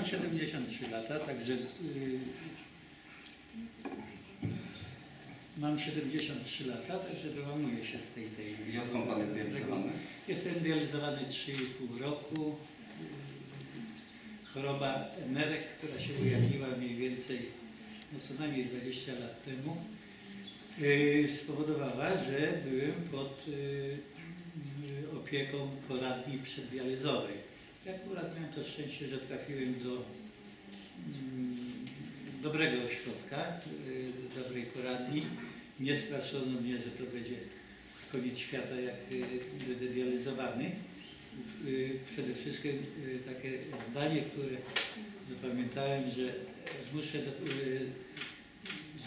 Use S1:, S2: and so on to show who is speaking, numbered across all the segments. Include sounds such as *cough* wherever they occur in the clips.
S1: mam 73 lata, także y, mam 73 lata, także wyłamuję się z tej tej.
S2: I odkąd pan jest dializowany?
S1: Jestem dializowany 3,5 roku. Choroba nerek, która się ujawniła mniej więcej no co najmniej 20 lat temu, yy, spowodowała, że byłem pod yy, opieką poradni przeddializowej. Ja akurat miałem to szczęście, że trafiłem do mm, dobrego ośrodka, yy, dobrej poradni. Nie straszono mnie, że to będzie koniec świata, jak y, będę dializowany. Y, Przede wszystkim y, takie zdanie, które zapamiętałem, że muszę do- y,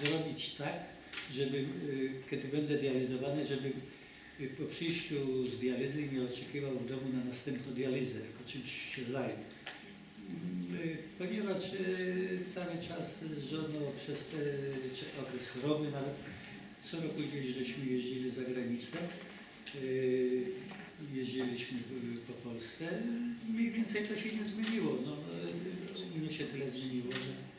S1: zrobić tak, żeby y, kiedy będę dializowany, żeby y, po przyjściu z dializy nie oczekiwał domu na następną dializę, tylko czymś się zajmę. Mm, y, Ponieważ y, cały czas z żoną przez ten okres choroby, nawet co roku gdzieś żeśmy jeździli za granicę, yy, jeździliśmy po Polsce. Mniej więcej to się nie zmieniło. No, u mnie się tyle zmieniło, że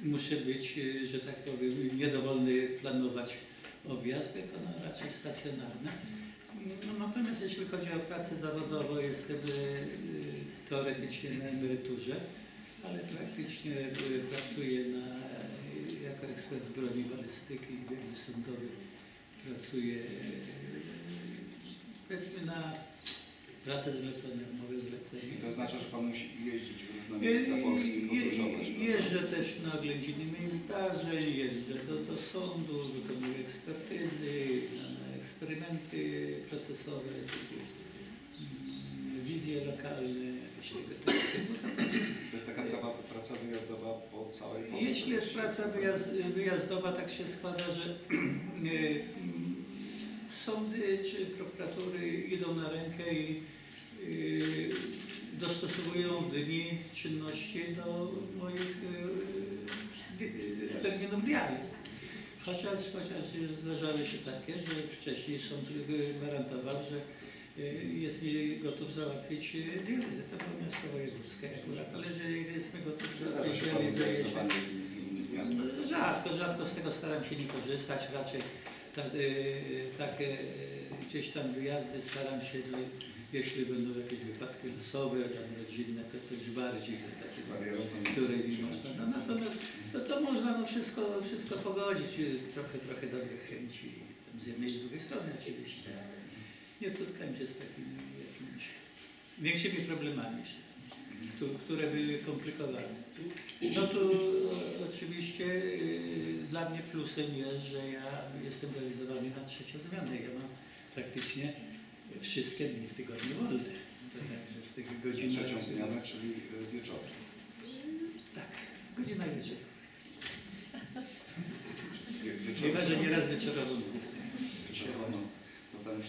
S1: muszę być, yy, że tak powiem, niedowolny planować objazd, no, raczej stacjonarny. No, natomiast jeśli chodzi o pracę zawodową, jestem yy, teoretycznie na emeryturze ale praktycznie e, pracuję na, e, jako ekspert broni balistyki i biegły sądowy. Pracuję e, powiedzmy na pracę zlecenia, umowy zlecenia.
S2: I to znaczy, że pan musi jeździć w różne miejsca Polski podróżować.
S1: je- Jeżdżę też na oględziny miejsc zdarzeń, jeżdżę do, do sądu, wykonuję ekspertyzy, na eksperymenty procesowe, mm, wizje lokalne, tego typu.
S2: To jest taka prawa, praca wyjazdowa po całej Polsce.
S1: Jeśli jest praca wyjazd, wyjazdowa, tak się składa, że *clears throat* e, mm, sądy czy prokuratury idą na rękę i dostosowują dni czynności do moich e, di- terminów dializ. Chociaż, chociaż zdarzały się takie, że wcześniej sąd gwarantował, że jest mi gotów załatwić dializę. To było miasto wojewódzkie akurat, ale że jesteśmy gotowi
S2: Czy zdarza
S1: załatwić dializę, Rzadko, rzadko z tego staram się nie korzystać, raczej ta, y, takie y, gdzieś tam wyjazdy staram się, no, jeśli będą jakieś wypadki losowe, tam rodzinne, to już bardziej do nie
S2: przyjechać.
S1: można. No, natomiast to, to można no, wszystko, wszystko pogodzić, y, trochę, trochę dobrych chęci tam z jednej i z drugiej strony oczywiście. Nie spotkałem się z takimi jakimiś większymi problemami, któ- które by komplikowały. No e, oczywiście e, dla mnie plusem jest, że ja jestem realizowany na trzecią zmianę. Ja mam praktycznie wszystkie dni w tygodniu wolne. To także w tych godzinach.
S2: Trzecią zmianę, czyli y, wieczorem.
S1: Tak, godzina i wieczór.
S2: Wie-
S1: Chyba, że
S2: Wieczorem,
S1: nieraz wieczorową noc.
S2: wieczorową noc. To pan już